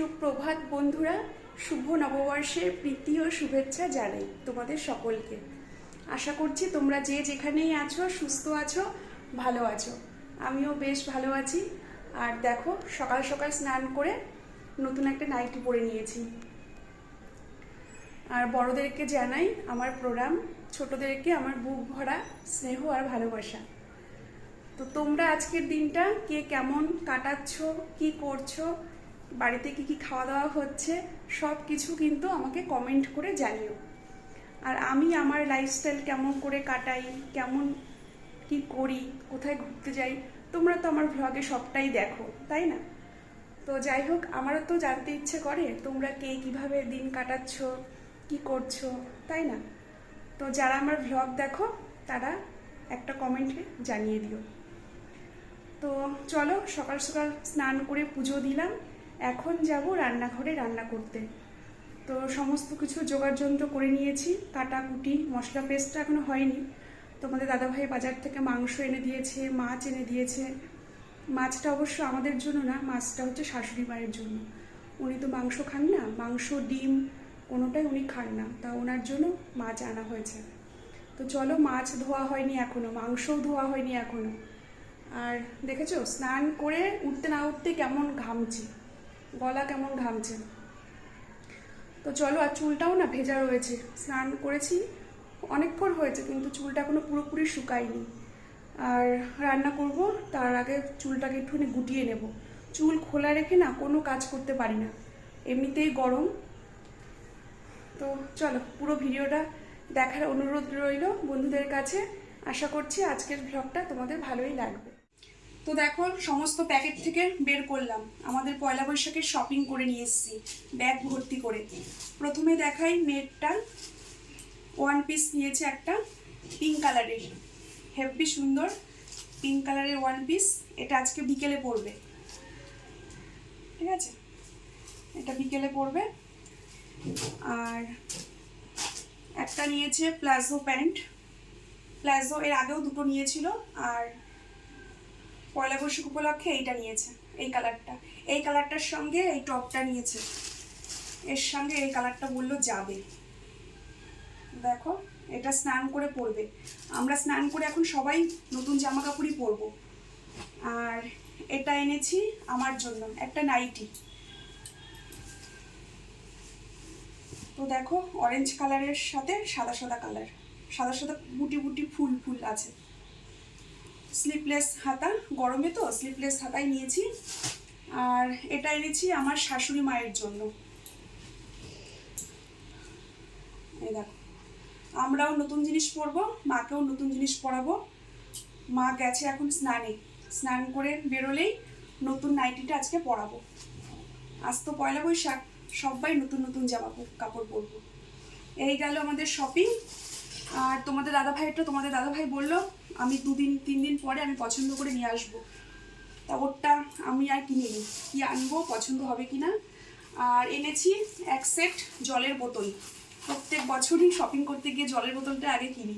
সুপ্রভাত বন্ধুরা, শুভ নববর্ষের প্রীতি ও শুভেচ্ছা জানাই তোমাদের সকলকে। আশা করছি তোমরা যে যেখানেই আছো, সুস্থ আছো, ভালো আছো। আমিও বেশ ভালো আছি। আর দেখো, সকাল সকাল স্নান করে নতুন একটা নাইটি পরে নিয়েছি। আর বড়দেরকে জানাই আমার প্রণাম, ছোটদেরকে আমার বুক ভরা স্নেহ আর ভালোবাসা। তো তোমরা আজকের দিনটা কে কেমন কাটাচ্ছ, কি করছ বাড়িতে কি কি খাওয়া দাওয়া হচ্ছে, সব কিছু কিন্তু আমাকে কমেন্ট করে জানিও। আর আমি আমার লাইফস্টাইল কেমন করে কাটাই, কেমন কি করি, কোথায় ঘুরতে যাই, তোমরা তো আমার ভ্লগে সবটাই দেখো, তাই না? তো যাই হোক, আমারও তো জানতে ইচ্ছে করে, তোমরা কে কীভাবে দিন কাটাচ্ছ, কি করছ, তাই না? তো যারা আমার ভ্লগ দেখো, তারা একটা কমেন্টে জানিয়ে দিও। তো চলো, সকাল সকাল স্নান করে পুজো দিলাম। এখন যাব রান্নাঘরে রান্না করতে। তো সমস্ত কিছু জোগাড় যন্ত্র করে নিয়েছি কাটাকুটি মশলা পেস্টটা এখনও হয়নি। তোমাদের দাদাভাই বাজার থেকে মাংস এনে দিয়েছে, মাছ এনে দিয়েছে। মাছটা অবশ্য আমাদের জন্য না, মাছটা হচ্ছে শাশুড়ি মায়ের জন্য। উনি তো মাংস খান না, মাংস, ডিম, কোনোটাই উনি খান না। তা ওনার জন্য মাছ আনা হয়েছে। তো চলো মাছ ধোয়া হয়নি এখনও, মাংসও ধোয়া হয়নি এখনও। আর দেখেছ, স্নান করে উঠতে না উঠতে কেমন ঘামছি। গলা কেমন ঘামছে? তো চলো, আর চুলটাও না ভেজা রয়েছে। স্নান করেছি, অনেকক্ষণ হয়েছে, কিন্তু চুলটা এখনও পুরোপুরি শুকায়নি। আর রান্না করব, তার আগে চুলটাকে একটুখানি গুটিয়ে নেব। চুল খোলা রেখে না কোনো কাজ করতে পারি না। এমনিতেই গরম। তো চলো, পুরো ভিডিওটা দেখার অনুরোধ রইল বন্ধুদের কাছে। আশা করছি আজকের ব্লগটা তোমাদের ভালোই লাগবে। তো দেখো, সমস্ত প্যাকেট থেকে বের করলাম। আমাদের পয়লা বৈশাখের শপিং করে নিয়ে এসেছি ব্যাগ ভর্তি করে। প্রথমে দেখাই নেটটা ওয়ান পিস নিয়েছে একটা পিঙ্ক কালারের হেভি সুন্দর পিঙ্ক কালারের ওয়ান পিস এটা আজকে বিকেলে পড়বে। ঠিক আছে? এটা বিকেলে পড়বে। আর একটা নিয়েছে প্লাজো প্যান্ট। প্লাজো এর আগেও দুটো নিয়েছিল। আর পয়লা বৈশাখ উপলক্ষে এইটা নিয়েছে, এই কালারটা এই কালারটার সঙ্গে এই টপটা নিয়েছে। এর সঙ্গে এই কালারটা বলল যাবে। দেখো, এটা স্নান করে পরবে। আমরা স্নান করে এখন সবাই নতুন জামা কাপড়ই পরবো। আর এটা এনেছি আমার জন্য, একটা নাইটি। তো দেখো অরেঞ্জ কালারের সাথে সাদা সাদা কালার সাদা সাদা বুটি বুটি ফুল ফুল আছে। স্লিপলেস হাতা, গরমে তো স্লিপলেস হাতাই নিয়েছি। আর এটা এনেছি আমার শাশুড়ি মায়ের জন্য। দেখো, আমরাও নতুন জিনিস পরবো, মাকেও নতুন জিনিস পরাবো। মা গেছে এখন স্নানে। স্নান করে বেরোলেই নতুন নাইটিটা আজকে পরাবো। আজ তো পয়লা বৈশাখ, সবাই নতুন নতুন জামা কাপড় পরবো। এই গেল আমাদের শপিং আর তোমাদের দাদা ভাইটা তোমাদের দাদা ভাই বলল, আমি দুদিন তিন দিন পরে আমি পছন্দ করে নিয়ে আসব। তা ওরটা আমি আর কিনিনি কি আনব, পছন্দ হবে কি না আর এনেছি এক সেট জলের বোতল। প্রত্যেক বছরই শপিং করতে গিয়ে জলের বোতলটা আগে কিনি।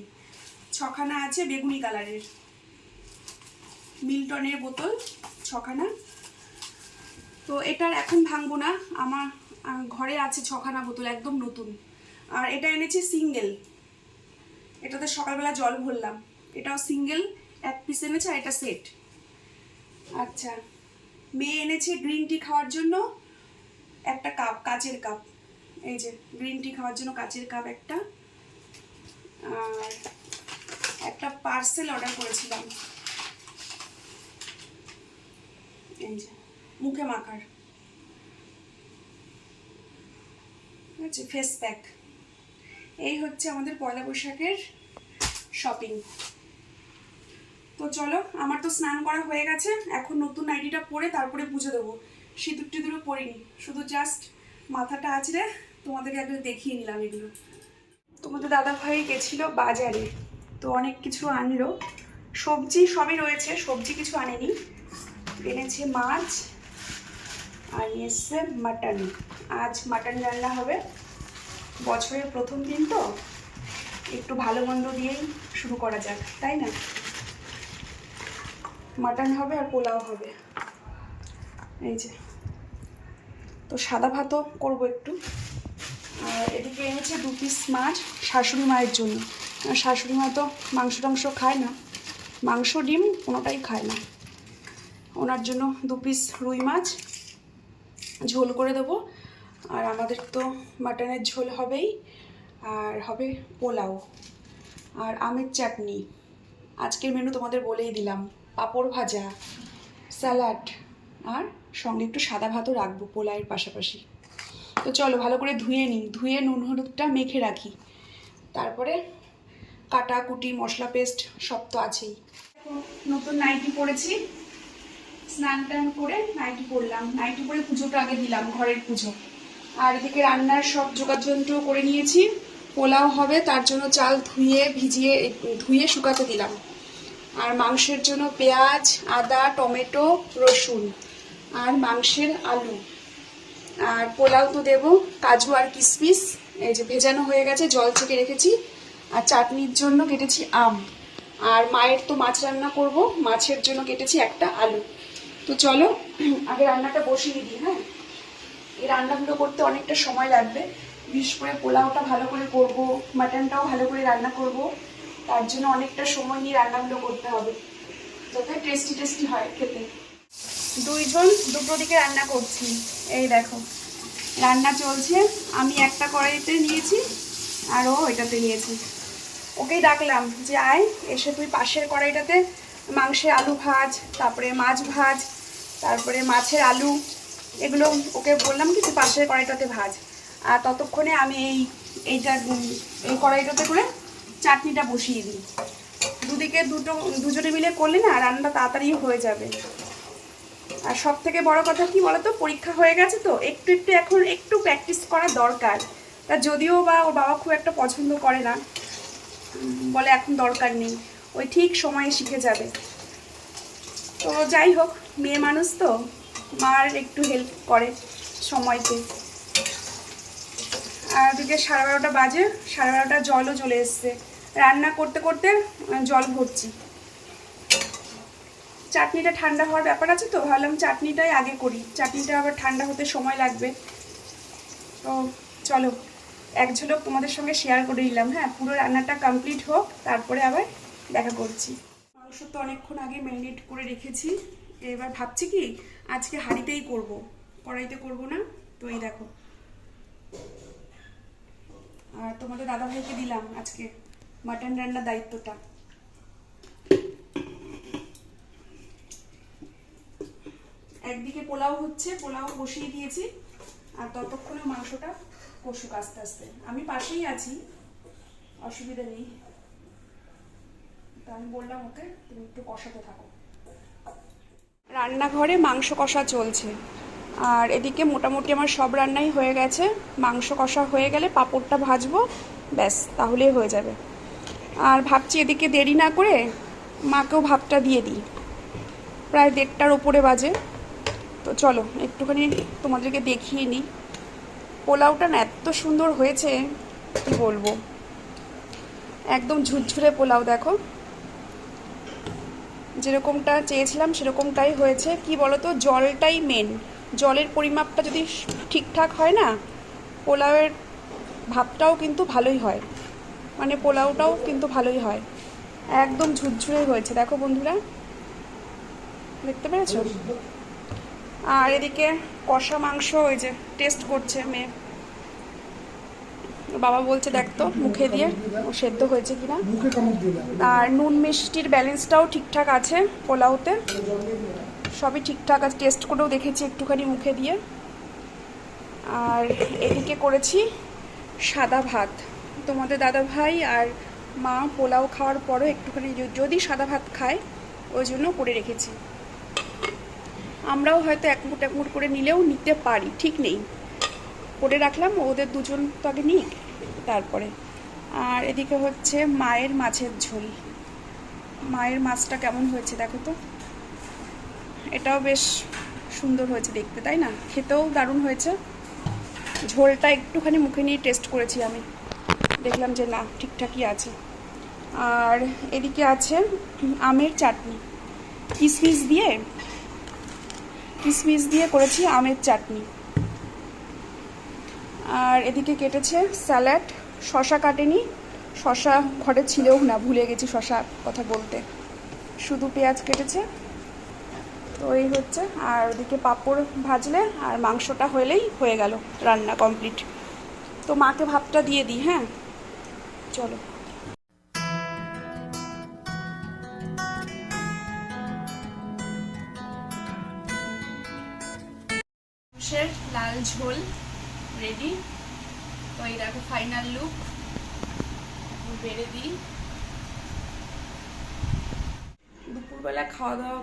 ছখানা আছে বেগুনি কালারের। মিল্টনের বোতল, ছখানা। তো এটার এখন ভাঙবো না। আমার ঘরে আছে ছখানা বোতল, একদম নতুন। আর এটা এনেছি সিঙ্গেল। এটাতে সকালবেলা জল ভরলাম। এটাও সিঙ্গেল, এক পিস এনেছে আর এটা সেট আচ্ছা মেয়ে এনেছে গ্রিন টি খাওয়ার জন্য একটা কাপ কাচের কাপ এই যে গ্রিন টি খাওয়ার জন্য কাচের কাপ একটা। আর একটা পার্সেল অর্ডার করেছিলাম। এই যে, মুখে মাখার। ঠিক আছে ফেস প্যাক এই হচ্ছে আমাদের পয়লা বৈশাখের শপিং তো চলো, আমার তো স্নান করা হয়ে গেছে, এখন নতুন নাইটিটা পরে তারপরে পুজো দেবো। সিঁদুর টিঁদুরও পরিনি, শুধু জাস্ট মাথাটা আছড়ে তোমাদেরকে একটু দেখিয়ে নিলাম এগুলো। তোমাদের দাদা ভাই গেছিল বাজারে, তো অনেক কিছু আনলো। সবজি সবই রয়েছে, সবজি কিছু আনেনি। এনেছে মাছ, আর নিয়ে এসছে মাটন। আজ মাটন রান্না হবে। বছরের প্রথম দিন তো। একটু ভালো মন্দ দিয়েই শুরু করা যাক, তাই না? মাটন হবে আর পোলাও হবে। এই যে। তো সাদা ভাতও করব একটু। আর এদিকে এনেছে দু পিস মাছ শাশুড়ি মায়ের জন্য। শাশুড়ি মা তো মাংস টাংস খায় না। মাংস, ডিম কোনোটাই খায় না। ওনার জন্য দু পিস রুই মাছ। ঝোল করে দেবো। আর আমাদের তো মাটনের ঝোল হবেই, আর হবে পোলাও আর আমের চাটনি। আজকের মেনু তোমাদের বলেই দিলাম, পাঁপড় ভাজা স্যালাড আর সঙ্গে একটু সাদা ভাতও রাখব পোলাওয়ের পাশাপাশি। তো চলো ভালো করে ধুয়ে নিই, ধুয়ে নুন হলুদটা মেখে রাখি। তারপরে কাটা, কুটি, মশলা পেস্ট সব তো আছেই। নতুন নাইটি পরেছি, স্নান টান করে নাইটি পরলাম। নাইটি পরে পুজোটা আগে দিলাম, ঘরের পুজো। আর এদিকে রান্নার সব যোগাযন্ত্র করে নিয়েছি। পোলাও হবে, তার জন্য চাল ধুয়ে, ভিজিয়ে, ধুয়ে শুকাতে দিলাম। আর মাংসের জন্য পেঁয়াজ, আদা, টমেটো, রসুন আর মাংসের আলু। আর পোলাও তো দেবো, কাজু আর কিশমিশ এই যে ভেজানো হয়ে গেছে, জল থেকে রেখেছি। আর চাটনির জন্য কেটেছি আম। আর মায়ের তো মাছ রান্না করব, মাছের জন্য কেটেছি একটা আলু। তো চলো, আগে রান্নাটা বসিয়ে দিই হ্যাঁ? এই রান্নাগুলো করতে অনেকটা সময় লাগবে। বিশেষ করে পোলাওটা ভালো করে করব, মাটনটাও ভালো করে রান্না করব। তার জন্য অনেকটা সময় নিয়ে রান্নাগুলো করতে হবে, যাতে টেস্টি টেস্টি হয় খেতে। দুইজন দুটো দিকে রান্না করছি। এই দেখো, রান্না চলছে। আমি একটা কড়াইতে নিয়েছি, আর ও এটাতে নিয়েছি। ওকেই ডাকলাম যে, আয়, এসে তুই পাশের কড়াইটাতে মাংসের আলু ভাজ, তারপরে মাছ ভাজ, তারপরে মাছের আলু এগুলো ওকে বললাম কি, তুই পাশের কড়াইটাতে ভাজ। আর ততক্ষণে আমি এই, এইটা, এই কড়াইটাতে করে চাটনিটা বসিয়ে দিই। দুদিকে দুটো, দুজনে মিলে করলে না রান্নাটা তাড়াতাড়ি হয়ে যাবে। আর সব থেকে বড় কথা কি বলতো, পরীক্ষা হয়ে গেছে তো, একটু একটু এখন একটু প্র্যাকটিস করা দরকার। তা যদিও বা ওর বাবা খুব একটা পছন্দ করে না, বলে এখন দরকার নেই, ওই ঠিক সময়ে শিখে যাবে। তো যাই হোক, মেয়ে মানুষ তো। মার একটু হেল্প করে সময়তে। আর ওদিকে সাড়ে বারোটা বাজে, সাড়ে বারোটা জলও চলে এসছে। রান্না করতে করতে জল ভরছি। চাটনিটা ঠান্ডা হওয়ার ব্যাপার আছে তো, ভাবলাম চাটনিটাই আগে করি। চাটনিটা আবার ঠান্ডা হতে সময় লাগবে। তো চলো, এক ঝলক তোমাদের সঙ্গে শেয়ার করে নিলাম। হ্যাঁ পুরো রান্নাটা কমপ্লিট হোক, তারপরে আবার দেখা করছি। মাংস তো অনেকক্ষণ আগে ম্যারিনেট করে রেখেছি। এবার ভাবছি কি আজকে হাঁড়িতেই করব। কড়াইতে করব না, তো এই দেখো। আর তোমাদের দাদাভাইকে দিলাম আজকে মাটন রান্নার দায়িত্বটা। একদিকে পোলাও হচ্ছে, পোলাও বসিয়ে দিয়েছি, আর ততক্ষণে মাংসটা কষুক আস্তে আস্তে। আমি পাশেই আছি, অসুবিধা নেই। তা আমি বললাম ওকে, তুমি একটু কষাতে থাকো। রান্নাঘরে মাংস কষা চলছে। আর এদিকে মোটামুটি আমার সব রান্নাই হয়ে গেছে। মাংস কষা হয়ে গেলে পাঁপড়টা ভাজবো, ব্যাস, তাহলেই হয়ে যাবে। আর ভাবছি এদিকে দেরি না করে মাকেও ভাতটা দিয়ে দিই। প্রায় দেড়টার ওপরে বাজে। তো চলো, একটুখানি তোমাদেরকে দেখিয়ে নিই। পোলাওটা না এত সুন্দর হয়েছে, কি বলব? একদম ঝুরঝুরে পোলাও, দেখো। যেরকমটা চেয়েছিলাম, সেরকমটাই হয়েছে। কি বলতো? জলটাই মেন জলের পরিমাপটা যদি ঠিকঠাক হয় না, পোলাওয়ের ভাবটাও কিন্তু ভালোই হয়। মানে পোলাওটাও কিন্তু ভালোই হয়। একদম ঝুরঝুরে হয়েছে। দেখো বন্ধুরা, দেখতে পেরেছ? আর এদিকে কষা মাংস ওই যে টেস্ট করছে মেয়ে। বাবা বলছে, দেখ তো, মুখে দিয়ে সেদ্ধ হয়েছে কিনা? আর নুন মিষ্টির ব্যালেন্সটাও ঠিকঠাক আছে পোলাওতে। সবই ঠিকঠাক আছে, টেস্ট করেও দেখেছি একটুখানি মুখে দিয়ে। আর এদিকে করেছি সাদা ভাত। তোমাদের দাদা ভাই আর মা পোলাও খাওয়ার পরও একটুখানি যদি সাদা ভাত খায়, ওই জন্য করে রেখেছি। আমরাও হয়তো এক মুঠ এক মুঠ করে নিলেও নিতে পারি, ঠিক নেই। করে রাখলাম, ওদের দুজন তো আগে নিই তারপরে। আর এদিকে হচ্ছে মায়ের মাছের ঝোল। মায়ের মাছটা কেমন হয়েছে দেখো তো? এটাও বেশ সুন্দর হয়েছে দেখতে, তাই না? খেতেও দারুণ হয়েছে। ঝোলটা একটুখানি মুখে নিয়ে টেস্ট করেছি আমি। দেখলাম যে না, ঠিকঠাকই আছে। আর এদিকে আছে আমের চাটনি। কিশমিশ দিয়ে কিশমিশ দিয়ে করেছি আমের চাটনি। আর এদিকে কেটেছে স্যালাড, শশা কাটেনি। শশা ঘরে ছিলেও না, ভুলে গেছি শশা কথা বলতে। শুধু পেঁয়াজ কেটেছে। তো এই হচ্ছে, আর ওদিকে পাঁপড় ভাজলে আর মাংসটা হলেই হয়ে গেল রান্না কমপ্লিট। তো মাকে ভাতটা দিয়ে দিই হ্যাঁ? চলো।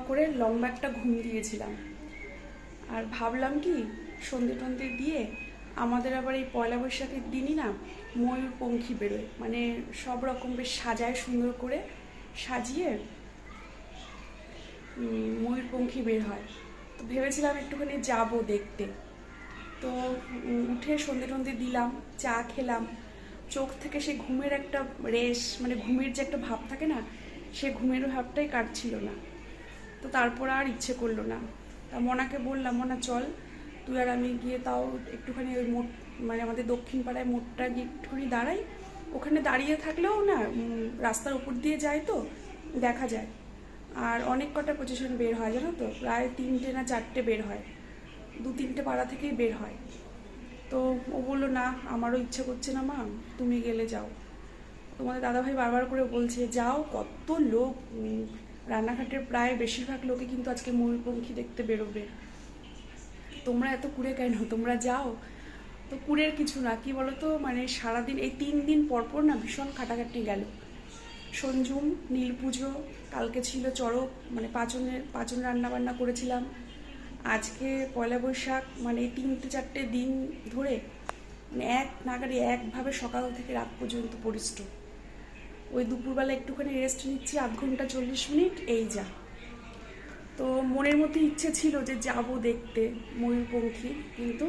করে লম্বা একটা ঘুম দিয়েছিলাম। আর ভাবলাম কি সন্ধে টন্ধে দিয়ে আমাদের আবার এই পয়লা বৈশাখের দিনই না ময়ূর পঙ্খী বেরোয়। মানে সব রকম বেশ সাজায় সুন্দর করে সাজিয়ে উম, ময়ূরপঙ্খী বের হয়। তো ভেবেছিলাম একটুখানি যাব দেখতে। তো উঠে সন্ধে টন্ধে দিলাম চা খেলাম। চোখ থেকে সেই ঘুমের একটা রেশ মানে ঘুমের যে একটা ভাব থাকে না সে ঘুমের ভাবটাই কাটছিল না। তো তারপর আর ইচ্ছে করল না। তা মনাকে বললাম, মনা চল, তুই আর আমি গিয়ে তাও একটুখানি ওই মোট মানে আমাদের দক্ষিণ পাড়ায় মোটটা গিয়ে একটুখানি দাঁড়াই। ওখানে দাঁড়িয়ে থাকলেও না রাস্তার উপর দিয়ে যায় তো, দেখা যায়। আর অনেক কটা পজিশন বের হয়, জানো তো? প্রায় তিনটে না চারটে বের হয়। দু তিনটে পাড়া থেকেই বের হয়। তো ও বলল, না, আমারও ইচ্ছে করছে না মা, তুমি গেলে যাও। তোমাদের দাদাভাই বারবার করে বলছে, যাও, কত লোক রান্নাঘাটের প্রায় বেশিরভাগ লোকে কিন্তু আজকে ময়ূরপঙ্খী দেখতে বেরোবে। তোমরা এত কুড়ে কেন? তোমরা যাও। তো কুড়ের কিছু না, কি বলো তো মানে সারাদিন, এই তিন দিন পর পর না ভীষণ খাটাখাটি গেল। সঞ্জুম নীল পুজো কালকে ছিল চড়ক মানে পাচনের পাচন রান্না বান্না করেছিলাম। আজকে পয়লা বৈশাখ মানে এই তিনটে চারটে দিন ধরে মানে এক নাগারে একভাবে সকাল থেকে রাত পর্যন্ত পরিশ্রম ওই দুপুরবেলা একটুখানি রেস্ট নিচ্ছি, আধ ঘণ্টা চল্লিশ মিনিট, এই যা। তো মনের মধ্যে ইচ্ছে ছিল যে যাব দেখতে ময়ূরপঙ্খী, কিন্তু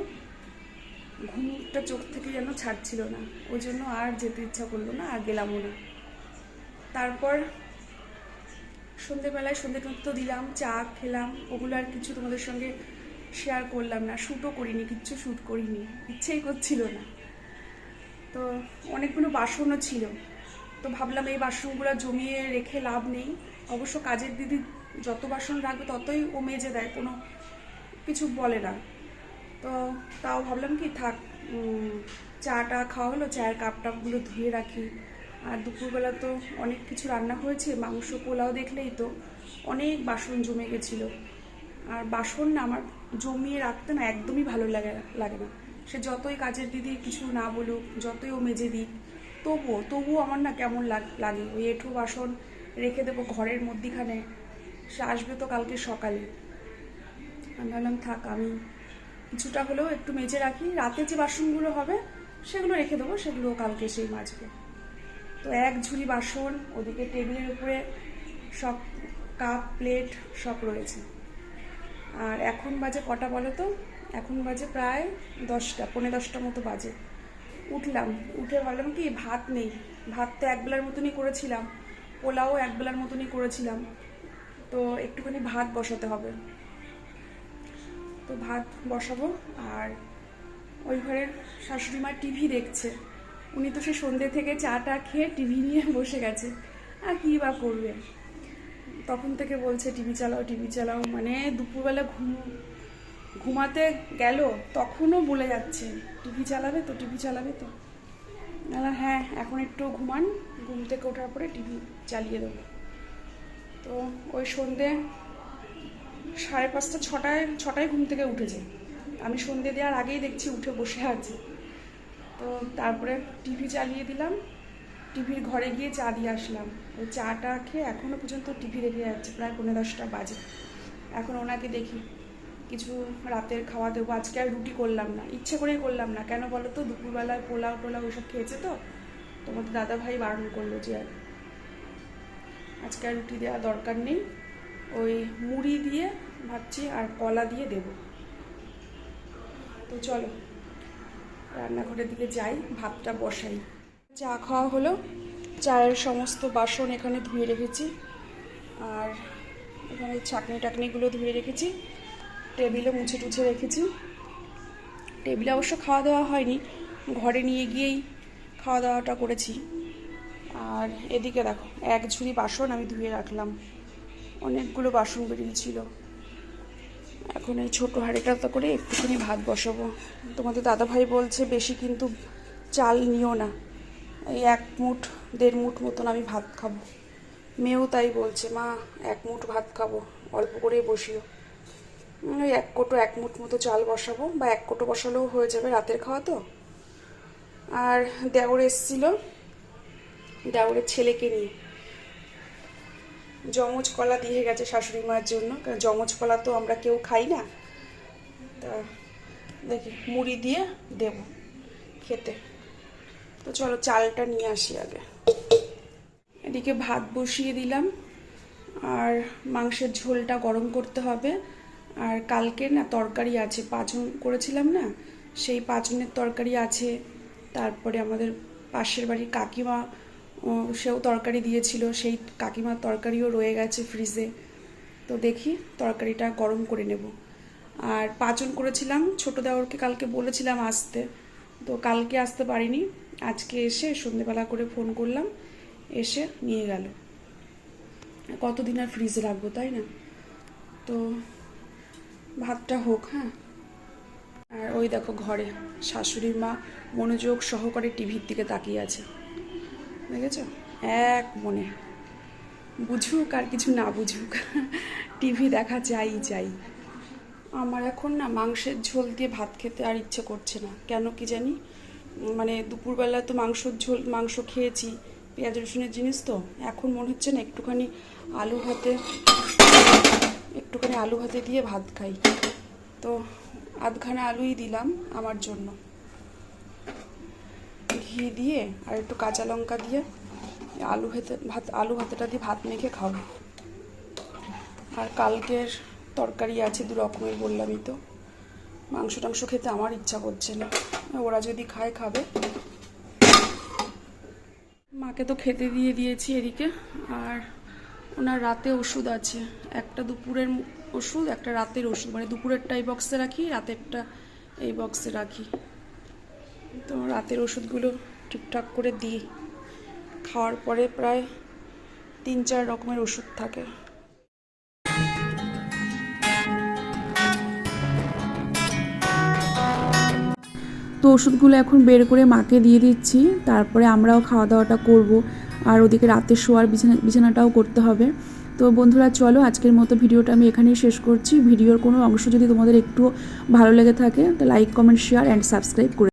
ঘুমটা চোখ থেকে যেন ছাড়ছিল না। ওই জন্য আর যেতে ইচ্ছা করল না, আর গেলামও না। তারপর সন্ধেবেলায় সন্ধে তো দিলাম, চা খেলাম, ওগুলো আর কিছু তোমাদের সঙ্গে শেয়ার করলাম না শ্যুটও করিনি, কিচ্ছু শ্যুট করিনি, ইচ্ছেই করছিল না। তো অনেকগুলো বাসনও ছিল। তো ভাবলাম এই বাসনগুলো জমিয়ে রেখে লাভ নেই। অবশ্য কাজের দিদি যত বাসন রাখবে ততই ও মেজে দেয়, কোনো কিছু বলে না। তো তাও ভাবলাম কি থাক চাটা খাওয়া হলো, চায়ের কাপ টাপগুলো ধুয়ে রাখি। আর দুপুরবেলা তো অনেক কিছু রান্না হয়েছে, মাংস পোলাও দেখলেই তো অনেক বাসন জমে গেছিল। আর বাসন না আমার জমিয়ে রাখতে না একদমই ভালো লাগে লাগে না। সে যতই কাজের দিদি কিছু না বলুক, যতই ও মেজে দিক তবুও তবুও আমার না কেমন লাগ- ওই এঁঠো বাসন রেখে দেবো ঘরের মধ্যিখানে। সে আসবে তো কালকে সকালে। আমি ভাবলাম, থাক, আমি কিছুটা হলেও একটু মেজে রাখি। রাতে যে বাসনগুলো হবে, সেগুলো রেখে দেবো সেগুলো কালকে সেই মাজবে। তো এক ঝুড়ি বাসন, ওদিকে টেবিলের উপরে সব কাপ, প্লেট সব রয়েছে। আর এখন বাজে কটা বলো তো? এখন বাজে প্রায় দশটা, পৌনে দশটা মতো বাজে। উঠলাম, উঠে ভাবলাম কি, ভাত নেই। ভাত তো একবেলার মতনই করেছিলাম। পোলাও একবেলার মতনই করেছিলাম। তো একটুখানি ভাত বসাতে হবে। তো ভাত বসাবো আর ওই ঘরের শাশুড়ি মা টিভি দেখছে। উনি তো সে সন্ধ্যে থেকে চাটা খেয়ে টিভি নিয়ে বসে গেছে। আর কী বা করবে? তখন থেকে বলছে, টিভি চালাও টিভি চালাও। মানে দুপুরবেলা ঘুম ঘুমাতে গেল, তখনও বলে যাচ্ছে, টিভি চালাবে তো, টিভি চালাবে তো। না হ্যাঁ এখন একটু ঘুমান, ঘুম থেকে ওঠার পরে টিভি চালিয়ে দেবো। তো ওই সন্ধে সাড়ে পাঁচটা, ছটায় ছটায় ঘুম থেকে উঠেছে। আমি সন্ধে দেওয়ার আগেই দেখছি উঠে বসে আছে। তো তারপরে টিভি চালিয়ে দিলাম, টিভির ঘরে গিয়ে চা দিয়ে আসলাম। ওই চাটা খেয়ে এখনও পর্যন্ত টিভি রেখে যাচ্ছে, প্রায় পনেরো দশটা বাজে। এখন ওনাকে দেখি। কিছু রাতের খাওয়া দেবো, আজকে আর রুটি করলাম না, ইচ্ছে করেই করলাম না। কেন বলো তো? দুপুরবেলায় পোলাও টোলাও ওইসব খেয়েছে তো? তোমাদের দাদা ভাই বারণ করল যে আর আজকে আর রুটি দেওয়া দরকার নেই। ওই মুড়ি দিয়ে ভাবছি আর কলা দিয়ে দেব। তো চলো, রান্নাঘরের দিকে যাই, ভাতটা বসাই। চা খাওয়া হলো, চায়ের সমস্ত বাসন এখানে ধুয়ে রেখেছি। আর এখানে চাটনি টাকনিগুলো ধুয়ে রেখেছি। টেবিলে মুছে টুছে রেখেছি। টেবিলে অবশ্য খাওয়া দাওয়া হয়নি, ঘরে নিয়ে গিয়েই খাওয়া দাওয়াটা করেছি। আর এদিকে দেখো, এক ঝুড়ি বাসন আমি ধুয়ে রাখলাম। অনেকগুলো বাসন বেরিয়েছিল এখন এই ছোটো হাঁড়িটাতে করে একটুখানি ভাত বসাবো। তোমাদের দাদাভাই বলছে বেশি কিন্তু চাল নিও না। এই এক মুঠ, দেড় মুঠ মতন আমি ভাত খাব। মেয়েও তাই বলছে, মা, এক মুঠ ভাত খাব, অল্প করেই বসিও। ওই এক কোটো এক মুঠ মতো চাল বসাবো, বা এক কোটো বসালেও হয়ে যাবে রাতের খাওয়া তো। আর দেওর এসছিল, দেওরের ছেলেকে নিয়ে। যমজ কলা দিয়ে গেছে শাশুড়ি মায়ের জন্য, কারণ যমজ কলা তো আমরা কেউ খাই না। তা দেখি, মুড়ি দিয়ে দেব খেতে। তো চলো চালটা নিয়ে আসি আগে। এদিকে ভাত বসিয়ে দিলাম, আর মাংসের ঝোলটা গরম করতে হবে। আর কালকে না তরকারি আছে পাঁচন করেছিলাম না, সেই পাঁচনের তরকারি আছে। তারপরে আমাদের পাশের বাড়ির কাকিমা সেও তরকারি দিয়েছিল, সেই কাকিমার তরকারিও রয়ে গেছে ফ্রিজে তো দেখি তরকারিটা গরম করে নেব। আর পাচন করেছিলাম, ছোট দেওরকে কালকে বলেছিলাম আসতে। তো কালকে আসতে পারিনি, আজকে এসে সন্ধেবেলা করে ফোন করলাম, এসে নিয়ে গেল। কতদিন আর ফ্রিজে রাখব, তাই না? তো ভাতটা হোক হ্যাঁ? আর ওই দেখো ঘরে শাশুড়ি মা মনোযোগ সহকারে টিভির দিকে তাকিয়ে আছে। দেখেছ? এক মনে। বুঝুক আর কিছু না বুঝুক। টিভি দেখা চাই চাই আমার এখন না মাংসের ঝোল দিয়ে ভাত খেতে আর ইচ্ছে করছে না। কেন কি জানি? মানে দুপুরবেলা তো মাংসর ঝোল, মাংস খেয়েছি, পেঁয়াজ রসুনের জিনিস তো। এখন মনে হচ্ছে না একটুখানি আলু ভাতে একটুখানি আলু ভাতে দিয়ে ভাত খাই। তো আধখানা আলুই দিলাম আমার জন্য। ঘি দিয়ে আর একটু কাঁচা লঙ্কা দিয়ে আলু ভাতে, ভাত, আলু ভাতেটা দিয়ে ভাত মেখে খাব। আর কালকের তরকারি আছে দু রকমের বললামই তো। মাংস টাংস খেতে আমার ইচ্ছা করছে না। ওরা যদি খায়, খাবে। মাকে তো খেতে দিয়ে দিয়েছি এদিকে। আর ওনার রাতে ওষুধ আছে। একটা দুপুরের ওষুধ, একটা রাতের ওষুধ। মানে দুপুরেরটা এই বক্সে রাখি, রাতেরটা এই বক্সে রাখি। তো রাতের ওষুধগুলো ঠিকঠাক করে দিই। খাওয়ার পরে প্রায় তিন চার রকমের ওষুধ থাকে। তো ওষুধগুলো এখন বের করে মাকে দিয়ে দিচ্ছি। তারপরে আমরাও খাওয়া দাওয়াটা করব। আর ওদিকে রাতে শোয়ার বিছানা, বিছানাটাও করতে হবে। তো বন্ধুরা, চলো আজকের মতো ভিডিওটা আমি এখানেই শেষ করছি। ভিডিওর কোনো অংশ যদি তোমাদের একটু ভালো লেগে থাকে, তো like comment share and subscribe করে